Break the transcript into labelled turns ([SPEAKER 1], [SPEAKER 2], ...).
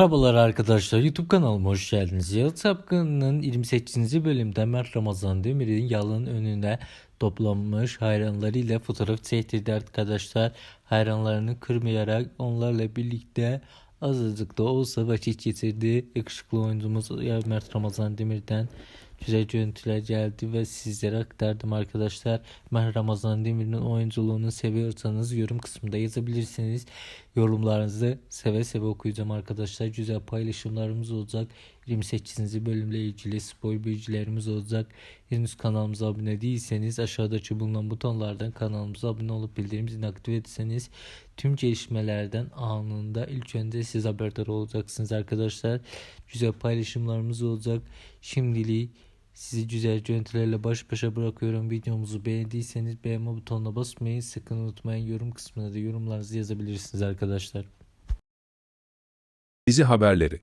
[SPEAKER 1] Merhabalar arkadaşlar YouTube kanalıma hoş geldiniz. Yalı Sapkın'ın 28. bölümde Mert Ramazan Demir'in yalın önüne toplanmış hayranlarıyla fotoğraf çektirdi arkadaşlar. Hayranlarını kırmayarak onlarla birlikte azıcık da olsa vakit geçirdi. Yakışıklı oyuncumuz Mert Ramazan Demir'den güzel görüntüler geldi ve sizlere aktardım arkadaşlar. Mert Ramazan Demir'in oyunculuğunu seviyorsanız yorum kısmında yazabilirsiniz. Yorumlarınızı seve seve okuyacağım arkadaşlar. Güzel paylaşımlarımız olacak. 28. bölümle ilgili spoiler bilgilerimiz olacak. Henüz kanalımıza abone değilseniz aşağıdaki bulunan butonlardan kanalımıza abone olup bildirim zilini aktif etseniz tüm gelişmelerden anında ilk önce siz haberdar olacaksınız arkadaşlar. Güzel paylaşımlarımız olacak. Şimdilik sizi güzel görüntülerle baş başa bırakıyorum. Videomuzu beğendiyseniz beğenme butonuna basmayı sakın unutmayın. Yorum kısmına da yorumlarınızı yazabilirsiniz arkadaşlar.
[SPEAKER 2] Dizi haberleri